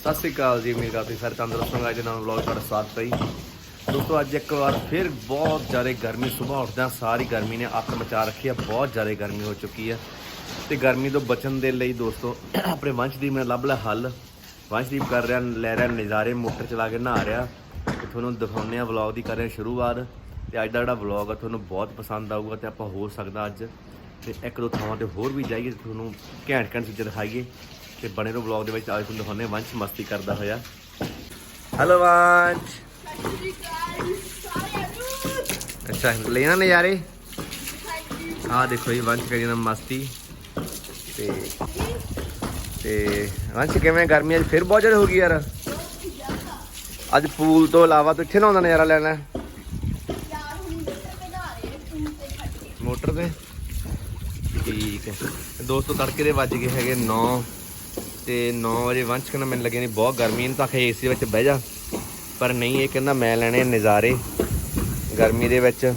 ਸਤਿ ਸ੍ਰੀ ਅਕਾਲ ਜੀ, ਉਮੀਦ ਕਰਦੇ ਸਾਰੇ ਤੰਦਰੁਸਤ ਹੋਣਗੇ ਅੱਜ ਦੇ ਨਵੇਂ ਵਲੌਗ ਤੁਹਾਡਾ ਸਵਾਗਤ ਹੈ ਜੀ। ਦੋਸਤੋ, ਅੱਜ ਇੱਕ ਵਾਰ ਫਿਰ ਬਹੁਤ ਜ਼ਿਆਦਾ ਗਰਮੀ ਸਵੇਰ ਉੱਠਦਿਆਂ ਸਾਰੀ ਗਰਮੀ ਨੇ ਅੱਤ ਮਚਾ ਰੱਖੀ ਹੈ, ਬਹੁਤ ਜ਼ਿਆਦਾ ਗਰਮੀ ਹੋ ਚੁੱਕੀ ਹੈ। ਤੇ ਗਰਮੀ ਤੋਂ ਬਚਣ ਦੇ ਲਈ ਦੋਸਤੋ, ਆਪਣੇ ਵੰਸ਼ਦੀਪ ਨੇ ਲੱਭ ਲਿਆ ਹੱਲ। ਵੰਸ਼ਦੀਪ ਕਰ ਰਿਹਾ, ਲੈ ਰਿਹਾ ਨਜ਼ਾਰੇ, ਮੋਟਰ ਚਲਾ ਕੇ ਨਹਾ ਰਿਹਾ। ਤੇ ਤੁਹਾਨੂੰ ਦਿਖਾਉਂਦੇ ਆ ਵਲੌਗ ਦੀ, ਕਰ ਰਹੇ ਹਾਂ ਸ਼ੁਰੂਆਤ। ਤੇ ਅੱਜ ਦਾ ਜਿਹੜਾ ਵਲੌਗ ਆ, ਤੁਹਾਨੂੰ ਬਹੁਤ ਪਸੰਦ ਆਊਗਾ ਤੇ ਆਪਾਂ ਹੋ ਸਕਦਾ ਅੱਜ। ਤੇ ਇੱਕ ਦੋ ਥਾਵਾਂ ਤੇ ਹੋਰ ਵੀ ਜਾਈਏ, ਤੇ ਤੁਹਾਨੂੰ ਘੈਂਟ ਘੈਂਟ ਚੀਜ਼ਾਂ ਦਿਖਾਈਏ। ਤੇ ਬਣੇ ਰਹੋ ਵਲੌਗ ਦੇ ਵਿੱਚ। ਅੱਜ ਤੁਹਾਨੂੰ ਦਿਖਾਉਂਦੇ ਵੰਸ਼ ਮਸਤੀ ਕਰਦਾ ਹੋਇਆ। ਹੈਲੋ ਵੰਸ਼। ਅੱਛਾ, ਲੈਣਾ ਨਜ਼ਾਰੇ? ਆਹ ਦੇਖੋ ਜੀ, ਵੰਸ਼ ਕਰੀ ਨਾ ਮਸਤੀ। ਤੇ ਤੇ ਵੰਸ਼ ਕਿਵੇਂ ਗਰਮੀ ਅੱਜ? ਫਿਰ ਬਹੁਤ ਜ਼ਿਆਦਾ ਹੋ ਗਈ ਯਾਰ। ਅੱਜ ਪੂਲ ਤੋਂ ਇਲਾਵਾ ਤੂੰ ਇੱਥੇ ਨਹਾਉਂਦਾ ਨਜ਼ਾਰਾ ਲੈਣਾ। ਮੋਟਰ ਤੇ? ਠੀਕ ਹੈ। ਦੋਸਤੋ ਤੜਕੇ ਦੇ ਵੱਜ ਗਏ ਹੈਗੇ 9 ਤੇ 9 ਵਜੇ ਵੰਸ਼ ਕਹਿੰਦਾ ਮੈਨੂੰ ਲੱਗੇ ਨਹੀਂ ਬਹੁਤ ਗਰਮੀ ਇਹਨੂੰ ਤਾਂ ਆਖਿਆ ਏਸੀ ਵਿੱਚ ਬਹਿ ਜਾ। ਪਰ ਨਹੀਂ ਇਹ ਕਹਿੰਦਾ ਮੈਂ ਲੈਣੇ ਨਜ਼ਾਰੇ ਗਰਮੀ ਦੇ ਵਿੱਚ।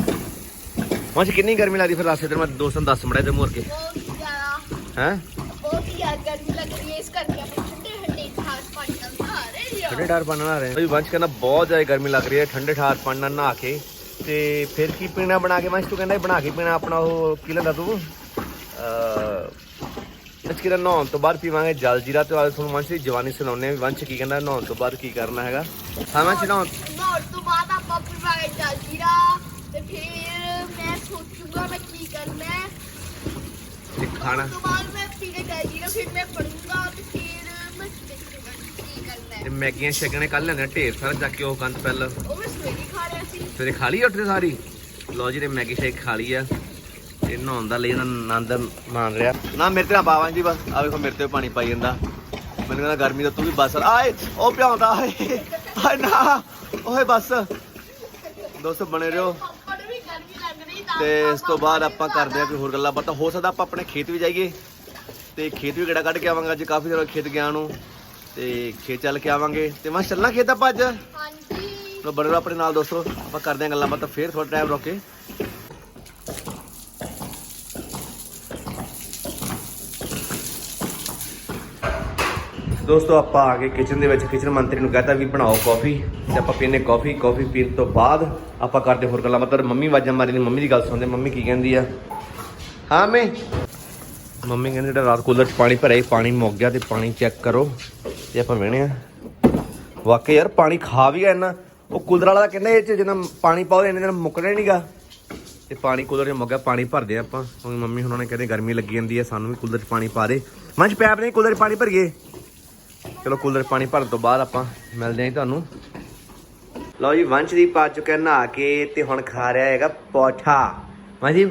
ਵੰਸ਼ ਕਿੰਨੀ ਗਰਮੀ ਲੱਗਦੀ ਫਿਰ ਰਾਸਤੇ ਤੇ? ਮੈਂ ਦੋਸਤਾਂ ਨੂੰ ਦੱਸ ਮੜਿਆ ਤੇ ਮੁੜ ਕੇ। ਹੈ? ਠੰਡੇ ਠਾਰ ਪਾਣੀ ਨਹਾ ਰਹੇ ਹਾਂ। ਵੰਸ਼ ਕਹਿੰਦਾ ਬਹੁਤ ਜ਼ਿਆਦਾ ਗਰਮੀ ਲੱਗ ਰਹੀ ਹੈ ਠੰਡੇ ਠਾਰ ਪਾਣੀ ਨਾਲ ਨਹਾ ਕੇ। ਤੇ ਫਿਰ ਕੀ ਪੀਣਾ ਬਣਾ ਕੇ? ਵੰਸ਼ ਤੂੰ ਕਹਿੰਦਾ ਬਣਾ ਕੇ ਪੀਣਾ ਆਪਣਾ ਉਹ ਕੀ ਲੈਂਦਾ ਤੂੰ? ਅੱਜ ਕਿਹੜਾ ਨਹਾਉਣ ਤੋਂ ਬਾਅਦ ਪੀਵਾਂਗੇ ਜਲ ਜੀਰਾ ਤੇ ਅੱਜ ਤੁਹਾਨੂੰ ਵੰਸ਼ ਦੀ ਜਵਾਨੀ ਸੁਣਾਉਂਦੇ ਹਾਂ ਵੀ ਵੰਸ਼ ਕੀ ਕਹਿੰਦਾ ਨਹਾਉਣ ਤੋਂ ਬਾਅਦ ਕੀ ਕਰਨਾ ਹੈਗਾ? ਹਾਂ ਵੰਸ਼ ਨਹਾਉਣ? ਤੋਂ ਬਾਅਦ ਆਪਾਂ ਪੀਵਾਂਗੇ ਜਲਜੀਰਾ ਤੇ ਫਿਰ ਮੈਂ ਸੋਚੂਗਾ ਮੈਂ ਕੀ ਕਰਨਾ ਹੈ। ਤੇ ਖਾਣਾ? ਉਸ ਤੋਂ ਬਾਅਦ ਮੈਂ ਪੀ ਕੇ ਜਲਜੀਰਾ ਫਿਰ ਮੈਂ ਪੜੂੰਗਾ ਤੇ ਫਿਰ ਮੈਂ ਦੇਖੂਗਾ ਕੀ ਕਰਨਾ ਤੇ ਮੈਗੀਆਂ ਛਕਣੇ ਕੱਲ ਲੈਣੇ ਢੇਰ ਸਾਰਾ ਚੱਕ ਕੇ ਉਹ ਕੰਦ ਪਹਿਲਾਂ। ਉਹ ਮੈਂ ਸਵੇਰੇ ਖਾ ਰਿਹਾ ਸੀ। ਸਵੇਰੇ ਖਾ ਲਈ ਉੱਠਦੇ ਸਾਰੀ? ਲੋ ਜੀ ਨੇ ਮੈਗੀ ਸ਼ੇਕ ਖਾ ਲਈ ਆ। ਨਹਾਉਣ ਦਾ ਲਈ ਇਹਨਾਂ ਆਨੰਦ ਮਾਣ ਰਿਹਾ। ਨਾ ਮੇਰੇ ਤੇ ਨਾ ਬਾਵਾਂ ਜੀ ਬਸ। ਆ ਵੇਖੋ ਮੇਰੇ ਤੇ ਪਾਣੀ ਪਾਈ ਜਾਂਦਾ। ਮੈਨੂੰ ਕਹਿੰਦਾ ਗਰਮੀ ਦਾ ਤੂੰ ਵੀ ਬਸ ਆਏ ਉਹ ਪਿਆਉਂਦਾ ਆਏ ਆਏ ਨਾ। ਓਏ ਬਸ। ਦੋਸਤੋ ਬਣੇ ਰਹੋ। ਤਾਂ ਇਸ ਤੋਂ ਬਾਅਦ ਆਪਾਂ ਕਰਦੇ ਆ ਕੋਈ ਹੋਰ ਗੱਲਾਂ ਬਾਤਾਂ। ਹੋ ਸਕਦਾ ਆਪਾਂ ਆਪਣੇ ਖੇਤ ਵੀ ਜਾਈਏ। ਤੇ ਖੇਤ ਵੀ ਕਿਹੜਾ ਕੱਢ ਕੇ ਆਵਾਂਗੇ ਅੱਜ। ਕਾਫੀ ਦਿਨ ਖੇਤ ਗਿਆ ਨੂੰ। ਤੇ ਖੇਤ ਚੱਲ ਕੇ ਆਵਾਂਗੇ। ਤੇ ਮੈਂ ਚੱਲਣਾ ਖੇਤ ਆਪਾਂ ਅੱਜ। ਹਾਂਜੀ। ਰਹੋ ਆਪਣੇ ਨਾਲ ਦੋਸਤੋ। ਆਪਾਂ ਕਰਦੇ ਆਂ ਗੱਲਾਂ ਬਾਤਾਂ। ਫੇਰ ਥੋੜਾ ਟਾਈਮ ਰੁਕ ਦੋਸਤੋ, ਆਪਾਂ ਆ ਕੇ ਕਿਚਨ ਦੇ ਵਿੱਚ। ਕਿਚਨ ਮੰਤਰੀ ਨੂੰ ਕਹਤਾ ਵੀ ਬਣਾਓ ਕਾਫੀ ਤੇ ਆਪਾਂ ਪੀਨੇ ਕਾਫੀ ਕਾਫੀ ਪੀਣ ਤੋਂ ਬਾਅਦ ਆਪਾਂ ਕਰਦੇ ਹੋਰ ਗੱਲਾਂ। ਮਤਲਬ ਮੰਮੀ ਵਾਜਾਂ ਮਾਰੀ ਨੇ, ਮੰਮੀ ਦੀ ਗੱਲ ਸੁਣਦੇ। ਮੰਮੀ ਕੀ ਕਹਿੰਦੀ ਆ? ਹਾਂ ਮੈਂ ਮੰਮੀ ਕਹਿੰਦੀ ਜਿਹੜਾ ਰਾਤ ਕੂਲਰ 'ਚ ਪਾਣੀ ਭਰਿਆ ਪਾਣੀ ਮੁੱਕ ਗਿਆ ਤੇ ਪਾਣੀ ਚੈੱਕ ਕਰੋ ਤੇ ਆਪਾਂ ਵੇਣੇ ਆ। ਵਾਕਈ ਯਾਰ, ਪਾਣੀ ਖਾ ਵੀ ਗਿਆ ਇੰਨਾ। ਉਹ ਕੂਲਰ ਵਾਲਾ ਤਾਂ ਕਹਿੰਦਾ ਇਹ ਚ ਜਿੰਨਾ ਪਾਣੀ ਪਾਓ, ਇੰਨੇ ਦਿਨ ਮੁੱਕਣਾ ਹੀ ਨਹੀਂਗਾ। ਤੇ ਪਾਣੀ ਕੂਲਰ 'ਚ ਮੁੱਗਾ ਪਾਣੀ ਭਰਦੇ ਆ ਆਪਾਂ। ਹੁਣ ਮੰਮੀ ਹੁਣਾਂ ਨੇ ਕਹਿੰਦੇ ਗਰਮੀ ਲੱਗੀ ਜਾਂਦੀ ਹੈ ਸਾਨੂੰ ਵੀ ਕੂਲਰ 'ਚ ਪਾਣੀ ਪਾ ਦੇ। ਮੰਚ ਪੈਪ ਨਹੀਂ, ਕੂਲਰ 'ਚ ਪਾਣੀ ਭਰੀਏ। ਚਲੋ ਕੂਲਰ ਪਾਣੀ ਭਰਨ ਤੋਂ ਬਾਅਦ ਆਪਾਂ ਮਿਲਦੇ ਜੀ ਤੁਹਾਨੂੰ। ਲਓ ਜੀ ਵੰਸ਼ਦੀਪ ਆ ਚੁੱਕਿਆ ਨਹਾ ਕੇ ਤੇ ਹੁਣ ਖਾ ਰਿਹਾ ਹੈਗਾ ਪੌਠਾ ਵੰਸ਼ਦੀਪ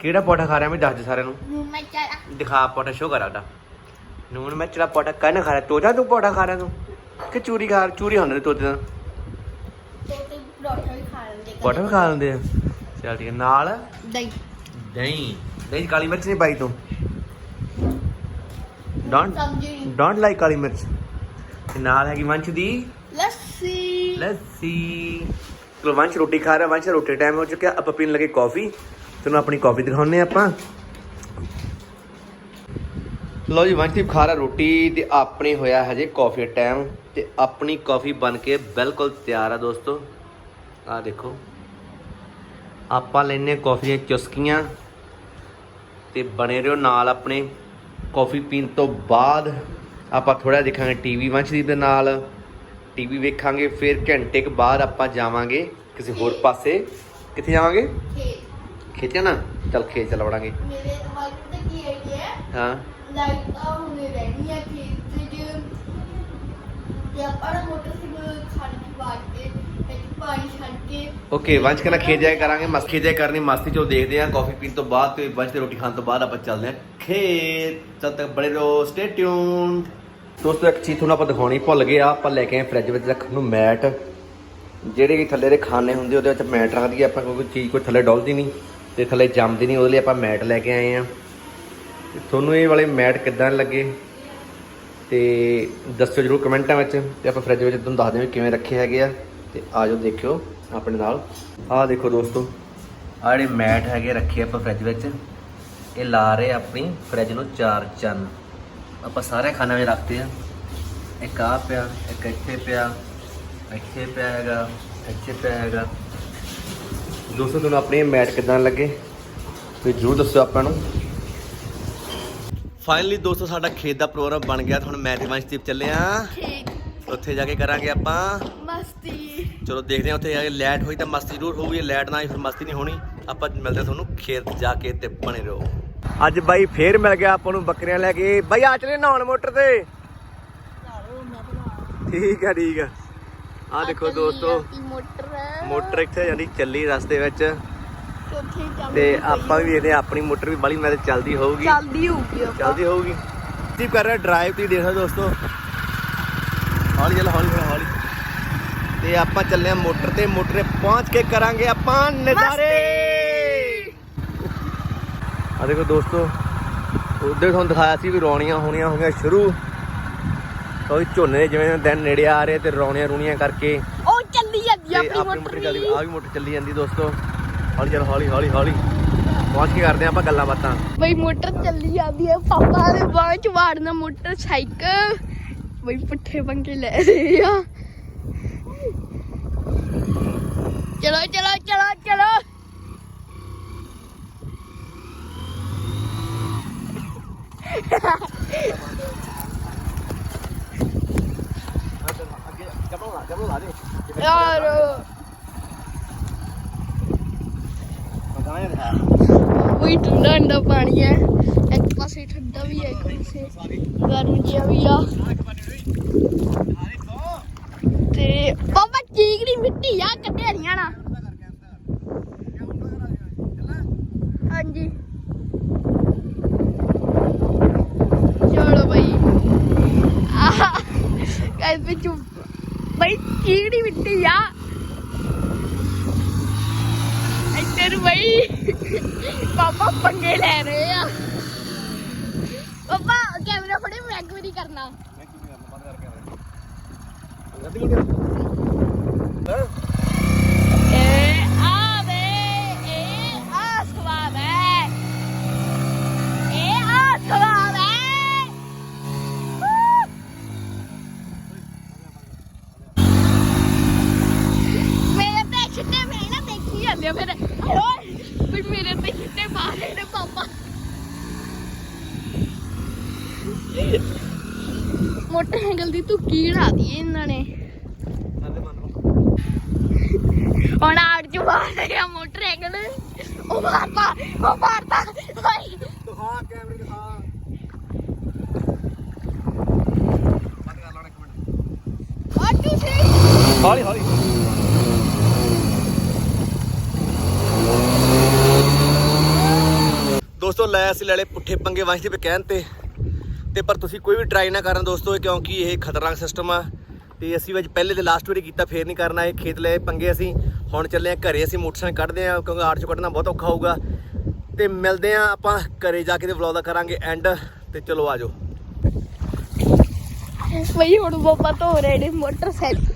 ਕਿਹੜਾ ਪੌਠਾ ਖਾ ਰਿਹਾ ਮੈਂ ਦੱਸ ਦੇ ਸਾਰਿਆਂ ਨੂੰ। ਨੂੰ ਮੈਂ ਚਾਹ ਦਿਖਾ ਪੌਠਾ ਸ਼ੋ ਕਰਾ ਦਾ ਨੂਨ ਮੈਂ ਚਲਾ ਪੌਠਾ ਕਹਿਣਾ ਖਾ ਰਿਹਾ? ਤੋਤਾ ਤੂੰ ਪੌਠਾ ਖਾ ਰਿਹਾ ਤੂੰ? ਕਿ ਚੂਰੀ ਖਾ ਚੂਰੀ ਹੁੰਦੇ ਨੇ ਤੋਤੇ ਦਾ ਤੇ ਤੇ ਪਰੌਠਾ ਵੀ ਖਾ ਲੈਂਦੇ ਪੌਠਾ ਵੀ ਖਾ ਲੈਂਦੇ ਆ। ਚਲ ਠੀਕ ਹੈ ਨਾਲ ਦਹੀਂ। ਦਹੀਂ। ਦਹੀਂ ਕਾਲੀ ਮਿਰਚ ਨਹੀਂ ਪਾਈ ਤੂੰ? ਡੋਂਟ ਸਮਝੀ ਡੋਂਟ ਲਾਈਕ ਕਾਲੀ ਮਿਰਚ। ਤੇ ਨਾਲ ਹੈਗੀ ਵੰਸ਼ ਦੀ। ਲੱਸੀ। ਲੱਸੀ। ਚਲੋ ਵੰਸ਼ ਰੋਟੀ ਖਾ ਰਿਹਾ ਵੰਸ਼ ਰੋਟੀ ਟਾਈਮ ਹੋ ਚੁੱਕਿਆ। ਆਪਾਂ ਪੀਣ ਲੱਗੇ ਕਾਫੀ ਤੁਹਾਨੂੰ ਆਪਣੀ ਕਾਫੀ ਦਿਖਾਉਂਦੇ ਹਾਂ ਆਪਾਂ। ਲਓ ਜੀ ਵੰਸ਼ਦੀਪ ਖਾ ਰਿਹਾ ਰੋਟੀ ਤੇ ਆਪਣੇ ਹੋਇਆ ਹਜੇ ਕਾਫੀ ਟਾਈਮ ਤੇ ਆਪਣੀ ਕਾਫੀ ਬਣ ਕੇ ਬਿਲਕੁਲ ਤਿਆਰ ਆ ਦੋਸਤੋ। ਆ ਦੇਖੋ। ਆਪਾਂ ਲੈਨੇ ਕਾਫੀ ਦੀਆਂ ਚੁਸਕੀਆਂ। ਤੇ ਬਣੇ ਰਹੋ ਨਾਲ ਆਪਣੇ। ਕਾਫੀ ਪੀਣ ਤੋਂ ਬਾਅਦ ਆਪਾਂ ਥੋੜਾ ਦੇਖਾਂਗੇ ਟੀਵੀ ਵੰਸ਼ਦੀਪ ਦੇ ਨਾਲ। ਟੀਵੀ ਵੇਖਾਂਗੇ ਫਿਰ ਘੰਟੇ ਕੁ ਬਾਅਦ ਆਪਾਂ ਜਾਵਾਂਗੇ ਕਿਸੇ ਹੋਰ ਪਾਸੇ। ਕਿੱਥੇ ਜਾਵਾਂਗੇ? ਖੇਤ। ਖੇਤ ਜਾਣਾ ਚੱਲ ਖੇਤ ਚੱਲ ਵੜਾਂਗੇ ਮੇਰੇ ਦਿਮਾਗ ਤੇ ਕੀ ਆਈਡੀਆ ਹੈ? ਹਾਂ। ਲਾਈਟ ਆ ਹੁਣੇ ਰਹਿਣੀ ਹੈ ਖੇਤ ਤੇ ਜੇ ਆਪਾਂ ਮੋਟਰਸਾਈਕਲ ਛੱਡ ਕੇ ਬਾਹਰ ਕੇ ਪਾਣੀ ਛੱਡ ਕੇ ਓਕੇ ਵੰਸ਼ ਕਹਿੰਦਾ ਖੇਤ ਜਾਇਆ ਕਰਾਂਗੇ, ਮਸਤੀ ਖੇਤ ਜਾਇਆ ਕਰਨੀ, ਮਸਤੀ ਚੋ ਦੇਖਦੇ ਆਂ ਕਾਫੀ ਪੀਣ ਤੋਂ ਬਾਅਦ ਤੇ ਵੰਸ਼ ਤੇ ਰੋਟੀ ਖਾਣ ਤੋਂ ਬਾਅਦ ਆਪਾਂ ਚੱਲਦੇ ਆਂ ਖੇਤ। ਤਦ ਤੱਕ ਬੜੇ ਰਹੋ ਸਟੇ ਟਿਊਨ ਦੋਸਤੋ, ਇੱਕ ਚੀਜ਼ ਤੁਹਾਨੂੰ ਆਪਾਂ ਦਿਖਾਉਣੀ, ਭੁੱਲ ਗਏ ਆ, ਆਪਾਂ ਲੈ ਕੇ ਆਏ ਫ੍ਰਿਜ ਵਿੱਚ ਰੱਖਣ ਨੂੰ ਮੈਟ ਜਿਹੜੇ ਕਿ ਥੱਲੇ ਦੇ ਖਾਣੇ ਹੁੰਦੇ, ਉਹਦੇ ਵਿੱਚ ਮੈਟ ਰੱਖ ਦਈਏ ਆਪਾਂ ਕੋਈ ਚੀਜ਼ ਕੋਈ ਥੱਲੇ ਡੋਲਦੀ ਨਹੀਂ ਤੇ ਥੱਲੇ ਜੰਮਦੀ ਨਹੀਂ, ਉਹਦੇ ਲਈ ਆਪਾਂ ਮੈਟ ਲੈ ਕੇ ਆਏ ਆ ਤੁਹਾਨੂੰ ਇਹ ਵਾਲੇ ਮੈਟ ਕਿੱਦਾਂ ਲੱਗੇ? ਤੇ ਦੱਸੋ ਜਰੂਰ ਕਮੈਂਟਾਂ ਵਿੱਚ, ਤੇ ਆਪਾਂ ਫ੍ਰਿਜ ਵਿੱਚ ਤੁਹਾਨੂੰ ਦੱਸਦੇ ਹਾਂ ਵੀ ਕਿਵੇਂ ਰੱਖੇ ਹੈਗੇ ਆ। ਤੇ ਆਜੋ ਦੇਖਿਓ ਆਪਣੇ ਨਾਲ। ਆਹ ਦੇਖੋ ਦੋਸਤੋ ਆਹ ਜਿਹੜੇ ਮੈਟ ਹੈਗੇ ਰੱਖੇ ਆਪਾਂ ਫ੍ਰਿਜ ਵਿੱਚ ਇਹ ਲਾ ਰਹੇ ਆਪਣੀ ਫ੍ਰਿਜ ਨੂੰ ਚਾਰ ਚੰਨ। ਆਪਾਂ ਸਾਰੇ ਖਾਣਾ ਵਿੱਚ ਰੱਖਦੇ ਆ। ਇੱਕ ਆ ਪਿਆ ਇੱਕ ਇੱਥੇ ਪਿਆ ਇੱਥੇ ਪਿਆ ਹੈਗਾ ਇੱਥੇ ਪਿਆ ਹੈਗਾ। ਦੋਸਤੋ ਤੁਹਾਨੂੰ ਆਪਣੀ ਮੈਟ ਕਿਦਾਂ ਲੱਗੇ? ਤੇ ਜਰੂਰ ਦੱਸਿਓ ਆਪਾਂ ਨੂੰ। ਫਾਈਨਲੀ ਦੋਸਤੋ ਸਾਡਾ ਖੇਤ ਦਾ ਪ੍ਰੋਗਰਾਮ ਬਣ ਗਿਆ। ਹੁਣ ਮੈਂ ਤੇ ਵੰਸ਼ਦੀਪ ਚੱਲੇ ਆ। ਠੀਕ। ਉੱਥੇ ਜਾ ਕੇ ਕਰਾਂਗੇ ਆਪਾਂ। ਮਸਤੀ। ਚਲੋ ਦੇਖਦੇ ਹਾਂ ਉੱਥੇ ਜਾ ਕੇ ਲਾਈਟ ਹੋਈ ਤਾਂ ਮਸਤੀ ਜ਼ਰੂਰ ਹੋਊਗੀ ਲਾਈਟ ਨਾ ਆਈ ਫਿਰ ਮਸਤੀ ਨਹੀਂ ਹੋਣੀ। ਆਪਾਂ ਮਿਲਦੇ ਹਾਂ ਤੁਹਾਨੂੰ ਖੇਤ ਜਾ ਕੇ ਤੇ ਬਣੇ ਰਹੋ। ਅੱਜ ਬਾਈ ਫੇਰ ਮਿਲ ਗਿਆ ਆਪਾਂ ਨੂੰ ਬੱਕਰੀਆਂ ਲੈ ਕੇ। ਬਾਈ ਆ ਚਲੇ ਨਹਾਉਣ ਮੋਟਰ ਤੇ। ਠੀਕ ਆ ਠੀਕ ਆ। ਆ ਦੇਖੋ ਦੋਸਤੋ ਮੋਟਰ ਮੋਟਰ ਇੱਥੇ ਜਾਂਦੀ ਚੱਲੀ ਰਸਤੇ ਵਿੱਚ। ਤੇ ਆਪਾਂ ਵੀ ਹਾਂ ਆਪਣੀ ਮੋਟਰ ਵੀ ਬਾਲੀ ਮੈਂ ਤੇ ਚੱਲਦੀ ਹੋਊਗੀ। ਚੱਲਦੀ ਹੋਊਗੀ ਆਪਾਂ। ਚੱਲਦੀ ਹੋਊਗੀ। ਜੀ ਕਰ ਰਿਹਾ ਡਰਾਈਵ ਤੁਸੀਂ ਦੇਖ ਸਕਦੇ ਹੋ ਦੋਸਤੋ। ਹੌਲੀ ਹੌਲੀ ਹੌਲੀ ਹੌਲੀ। ਤੇ ਆਪਾਂ ਚੱਲੇ ਆ ਮੋਟਰ ਤੇ ਮੋਟਰ ਤੇ ਪਹੁੰਚ ਕੇ ਕਰਾਂਗੇ ਆਪਾਂ ਨਜ਼ਾਰੇ। ਆ ਦੇਖੋ ਦੋਸਤੋ ਉਹਦੇ ਤੁਹਾਨੂੰ ਦਿਖਾਇਆ ਸੀ ਵੀ ਰੌਣੀਆਂ ਹੋਣੀਆਂ ਹੋ ਗਈਆਂ ਸ਼ੁਰੂ ਕੋਈ ਝੋਨੇ ਦੇ ਜਿਵੇਂ ਦਿਨ ਨੇੜੇ ਆ ਰਹੇ ਤੇ ਰੌਣੀਆਂ ਰੂਣੀਆਂ ਕਰਕੇ। ਉਹ ਚੱਲੀ ਜਾਂਦੀ ਆਪਣੀ ਮੋਟਰ ਚੱਲੀ ਵੀ। ਆ ਵੀ ਮੋਟਰ ਚੱਲੀ ਜਾਂਦੀ ਦੋਸਤੋ। ਹੌਲੀ ਚੱਲ ਹੌਲੀ ਹੌਲੀ ਹੌਲੀ। ਪਹੁੰਚ ਕੇ ਕਰਦੇ ਹਾਂ ਆਪਾਂ ਗੱਲਾਂ ਬਾਤਾਂ। ਬਈ ਮੋਟਰ ਚੱਲੀ ਜਾਂਦੀ ਹੈ ਪਾਪਾ ਦੇ ਬਾਅਦ ਚ ਵਾੜਨਾ ਮੋਟਰ ਸਾਈਕਲ ਬਈ ਪੁੱਠੇ ਪੰਗੇ ਲੈ ਰਹੇ ਆ। ਚਲੋ ਚਲੋ ਚਲੋ ਚਲੋ ਯਾਰ ਵਹੀ ਠੰਡਾ ਠੰਡਾ ਪਾਣੀ ਹੈ ਇੱਕ ਪਾਸੇ ਠੰਡਾ ਵੀ ਹੈ ਇੱਕ ਪਾਸੇ ਗਰਮ ਜਿਹਾ ਵੀ ਆ ਤੇ ਪਾਪਾ ਚੀਕੜੀ ਮਿੱਟੀ ਆ ਕੱਢਿਆਰੀਆਂ ਨਾ ਹਾਂਜੀ। ਚਲੋ ਬਈ। ਆਹ ਗਾਇਸ ਵਿੱਚ ਬਈ ਚੀਕੜੀ ਮਿੱਟੀ ਆ। ਇੱਧਰ ਬਈ ਪਾਪਾ ਪੰਗੇ ਲੈ ਰਹੇ ਆ। ਪਾਪਾ ਕੈਮਰਾ ਫੜੇ ਮੈਂ ਇੱਕ ਵਾਰੀ ਕਰਨਾ। ਇਹ ਫਿਰ ਓਏ ਵੀ ਮੇਰੇ ਤੇ ਛਿੱਟੇ ਮਾਰੇ ਨੇ ਪਾਪਾ ਮੋਟਰਸਾਈਕਲ ਦੀ ਧੁੱਕੀ ਘੜਾ ਦੀ ਇਹਨਾਂ ਨੇ। ਹੁਣ ਆੜ ਚ ਮਾਰ ਰਿਹਾ ਮੋਟਰਸਾਈਕਲ। ਉਹ ਮਾਰਤਾ ਉਹ ਮਾਰਤਾ ਹਾਏ ਦਿਖਾ ਕੈਮਰੇ ਦਿਖਾ। One, two, three. ਹੌਲੀ ਹੌਲੀ। ਦੋਸਤੋ, ਲੈ ਅਸੀਂ ਲੈ ਪੁੱਠੇ ਪੰਗੇ ਵਾਂਝਦੇ ਪੇ ਕਹਿਣ ਤੇ। ਤੇ ਪਰ ਤੁਸੀਂ ਕੋਈ ਵੀ ਟਰਾਈ ਨਾ ਕਰਨ ਦੋਸਤੋ ਕਿਉਂਕਿ ਇਹ ਖਤਰਨਾਕ ਸਿਸਟਮ ਆ। ਤੇ ਅਸੀਂ ਅੱਜ ਪਹਿਲੇ ਤੇ ਲਾਸਟ ਵਾਰੀ ਕੀਤਾ, ਫੇਰ ਨਹੀਂ ਕਰਨਾ, ਇਹ ਖੇਤ ਲਏ ਪੰਗੇ ਅਸੀਂ। ਹੁਣ ਚੱਲੇ ਆ ਘਰੇ, ਅਸੀਂ ਮੋਟਰਸਾਈਕਲ ਕੱਢਦੇ ਆ, ਕਿਉਂਕਿ ਆੜ ਚੋਂ ਕੱਢਣਾ ਬਹੁਤ ਔਖਾ ਹੋਊਗਾ। ਤੇ ਮਿਲਦੇ ਆ ਆਪਾਂ, ਘਰੇ ਜਾ ਕੇ ਤੇ ਵਲੌਗ ਦਾ ਕਰਾਂਗੇ ਐਂਡ ਤੇ ਚਲੋ ਆਜੋ ਬਈ ਹੁਣ ਪਾਪਾ ਧੋ ਰਹੇ ਨੇ ਮੋਟਰਸਾਈਕਲ।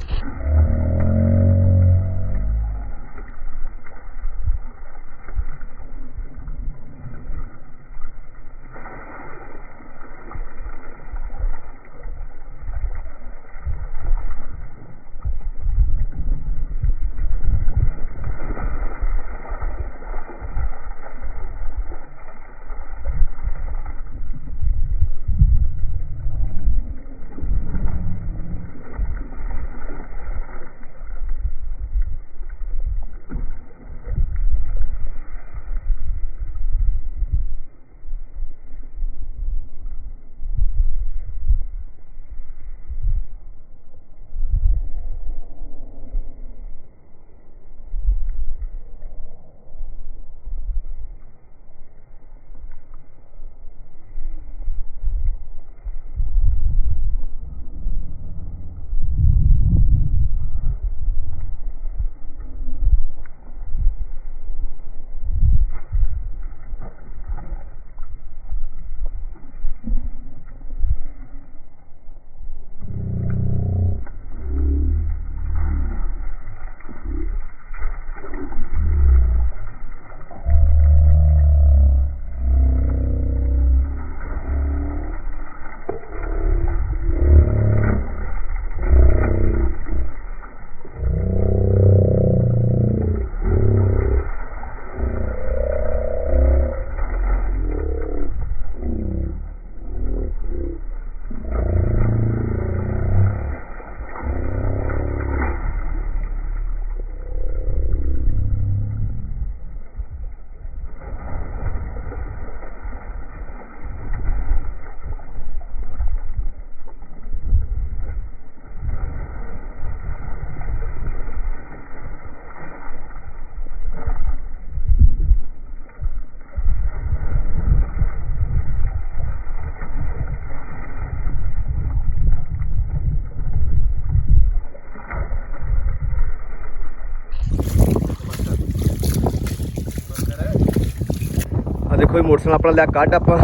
ਮੋਟਰਸਾਈਕਲ ਆਪਣਾ ਲਿਆ ਕੱਢ ਆਪਾਂ।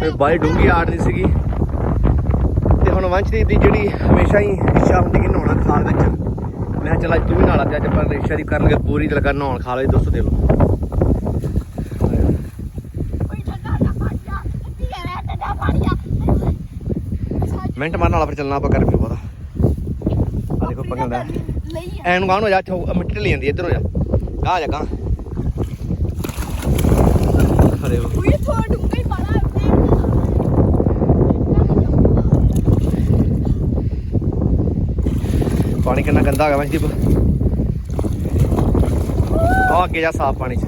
ਤੇ ਬਾਈ ਡੂੰਗੀ ਆੜ ਨਹੀਂ ਸੀਗੀ। ਤੇ ਹੁਣ ਵੰਸ਼ਦੀਪ ਦੀ ਜਿਹੜੀ ਹਮੇਸ਼ਾ ਹੀ ਇੱਛਾ ਹੁੰਦੀ ਕਿ ਨਹਾਉਣਾ ਖਾਲ ਵਿੱਚ। ਮੈਂ ਕਿਹਾ ਚੱਲ ਅੱਜ ਤੂੰ ਵੀ ਨਾਲਾ ਤੇ ਅੱਜ ਆਪਾਂ ਰਿਕਸ਼ਾ ਦੀ ਕਰਨਗੇ ਪੂਰੀ ਤੇ ਲਗਾ ਨਹਾਉਣ ਖਾਲ ਵਿੱਚ ਦੋਸਤੋ ਦੇ ਲਓ। ਮਿੰਟ ਮਾਰਨ ਵਾਲਾ ਫਿਰ ਚੱਲਣਾ ਆਪਾਂ ਕਰ ਵੀ ਬਹੁਤਾ ਆ ਦੇਖੋ ਪੰਗਦਾ ਲਈ ਐਨ ਨੂੰ ਗਾਣ ਹੋ ਜਾ ਮਿੱਟੀ ਲਈ ਜਾਂਦੀ ਇੱਧਰ ਹੋ ਜਾ। ਗਾਹ ਜਾ ਗਾਹ। ਅਰੇ ਵਾਹ। ਕੋਈ ਥੋੜਾ ਡੂੰਘਾ ਹੀ ਪਾਣਾ ਪਾਣੀ ਕਿੰਨਾ ਗੰਦਾ ਹੈਗਾ ਵੰਸ਼ਦੀਪ। ਆ ਅੱਗੇ ਜਾ ਸਾਫ਼ ਪਾਣੀ ਚ।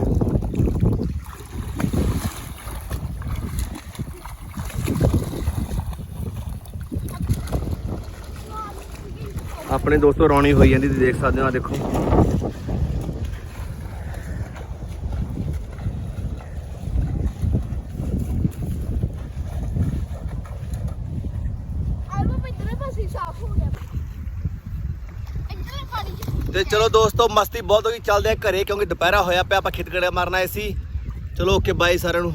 ਆਪਣੇ ਦੋਸਤੋ ਰੌਣੀ ਹੋਈ ਜਾਂਦੀ ਤੁਸੀਂ ਦੇਖ ਸਕਦੇ ਹੋ ਆ ਦੇਖੋ ਆਲੂ ਪਿੰਦਰੇ ਪਾਸੇ ਸਾਫ਼ ਹੋ ਗਿਆ ਇੱਧਰ ਪਾਣੀ ਚ ਤੇ ਚਲੋ ਦੋਸਤੋ, ਮਸਤੀ ਬਹੁਤ ਹੋ ਗਈ। ਚੱਲਦੇ ਆ ਘਰੇ ਕਿਉਂਕਿ ਦੁਪਹਿਰਾ ਹੋਇਆ ਪਿਆ, ਆਪਾਂ ਖੇਤ ਮਾਰਨਾ ਆਏ ਸੀ। ਚਲੋ ਓਕੇ ਬਾਈ ਸਾਰਿਆਂ ਨੂੰ।